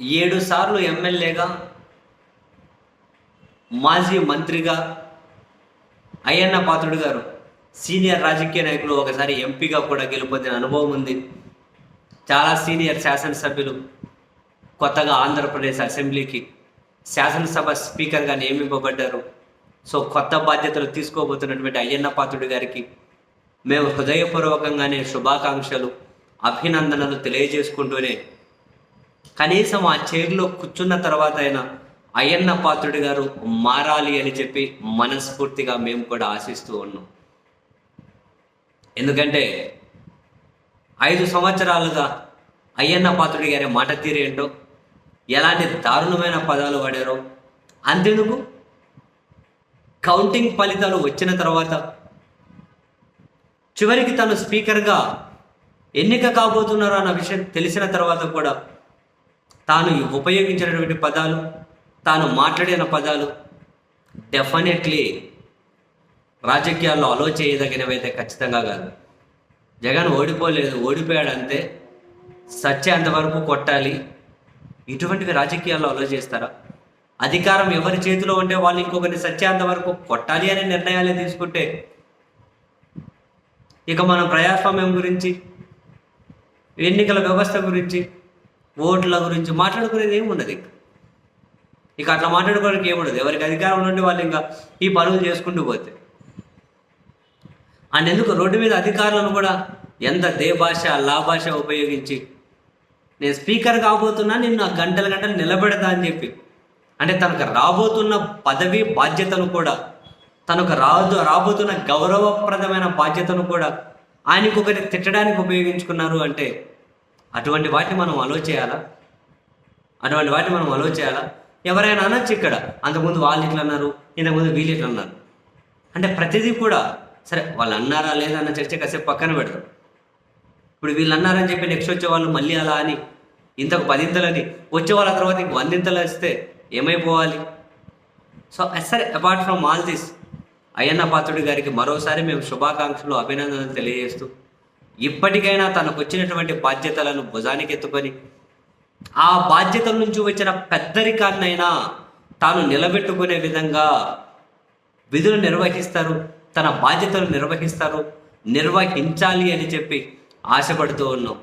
ఏడు సార్లు ఎమ్మెల్యేగా మాజీ మంత్రిగా అయ్యన్న పాత్రుడు గారు సీనియర్ రాజకీయ నాయకులు ఒకసారి ఎంపీగా కూడా గెలుపొందిన అనుభవం ఉంది. చాలా సీనియర్ శాసనసభ్యులు కొత్తగా ఆంధ్రప్రదేశ్ అసెంబ్లీకి శాసనసభ స్పీకర్గా నియమింపబడ్డారు. సో కొత్త బాధ్యతలు తీసుకోబోతున్నటువంటి అయ్యన్న పాత్రుడు గారికి మేము హృదయపూర్వకంగానే శుభాకాంక్షలు అభినందనలు తెలియజేసుకుంటూనే కనీసం ఆ చైర్లో కూర్చున్న తర్వాత అయినా అయ్యన్న పాత్రుడి గారు మారాలి అని చెప్పి మనస్ఫూర్తిగా మేము కూడా ఆశిస్తూ ఉన్నాం. ఎందుకంటే ఐదు సంవత్సరాలుగా అయ్యన్న పాత్రుడి గారి మాట తీరేంటో ఎలాంటి దారుణమైన పదాలు వాడారో అంతెందుకు? కౌంటింగ్ ఫలితాలు వచ్చిన తర్వాత చివరికి తను స్పీకర్గా ఎన్నిక కాబోతున్నారు అన్న విషయం తెలిసిన తర్వాత కూడా తాను ఉపయోగించినటువంటి పదాలు తాను మాట్లాడిన పదాలు డెఫినెట్లీ రాజకీయాల్లో అలో చేయదగినవైతే ఖచ్చితంగా కాదు. జగన్ ఓడిపోలేదు ఓడిపోయాడు అంతే సత్యేంత వరకు కొట్టాలి. ఇటువంటివి రాజకీయాల్లో అలో చేస్తారా? అధికారం ఎవరి చేతిలో ఉంటే వాళ్ళు ఇంకొకరిని సత్యాంత వరకు కొట్టాలి అనే నిర్ణయాలే తీసుకుంటే ఇక మనం ప్రజాస్వామ్యం గురించి ఎన్నికల వ్యవస్థ గురించి ఓట్ల గురించి మాట్లాడుకునేది ఏముండదు ఇక. ఇక అట్లా మాట్లాడుకోవడానికి ఏముండదు. ఎవరికి అధికారం నుండి వాళ్ళు ఇంకా ఈ పనులు చేసుకుంటూ పోతే. అండ్ ఎందుకు రోడ్డు మీద అధికారులను కూడా ఎంత దేభాష లాభాష ఉపయోగించి నేను స్పీకర్ కాబోతున్నా నిన్ను గంటల గంటలు నిలబెడతా అని చెప్పి. అంటే తనకు రాబోతున్న పదవి బాధ్యతను కూడా తనకు రాదు రాబోతున్న గౌరవప్రదమైన బాధ్యతను కూడా ఆయనకు తిట్టడానికి ఉపయోగించుకున్నారు అంటే అటువంటి వాటిని మనం అలో చేయాలా? అటువంటి వాటిని మనం అలో చేయాలా? ఎవరైనా అనొచ్చు ఇక్కడ. అంతకుముందు వాళ్ళు ఇట్లా అన్నారు ఇంతకుముందు వీళ్ళు ఇట్లా అన్నారు. అంటే ప్రతిదీ కూడా సరే వాళ్ళు అన్నారా లేదా అన్న చర్చ కాసేపు పక్కన పెడతారు ఇప్పుడు వీళ్ళు అన్నారని చెప్పి నెక్స్ట్ వచ్చే వాళ్ళు మళ్ళీ అలా అని ఇంతకు పదింతలని వచ్చే వాళ్ళ తర్వాత ఇంక వందింతలు వస్తే ఏమైపోవాలి? సో సరే apart from all this Ayyanna పాత్రుడి గారికి మరోసారి మేము శుభాకాంక్షలు అభినందనలు తెలియజేస్తూ ఇప్పటికైనా తనకు వచ్చినటువంటి బాధ్యతలను భుజానికి ఎత్తుకొని ఆ బాధ్యతల నుంచి వచ్చిన పెద్దరికాన్నైనా తాను నిలబెట్టుకునే విధంగా విధులు నిర్వహిస్తారు తన బాధ్యతలు నిర్వహిస్తారు నిర్వహించాలి అని చెప్పి ఆశపడుతూ ఉన్నాం.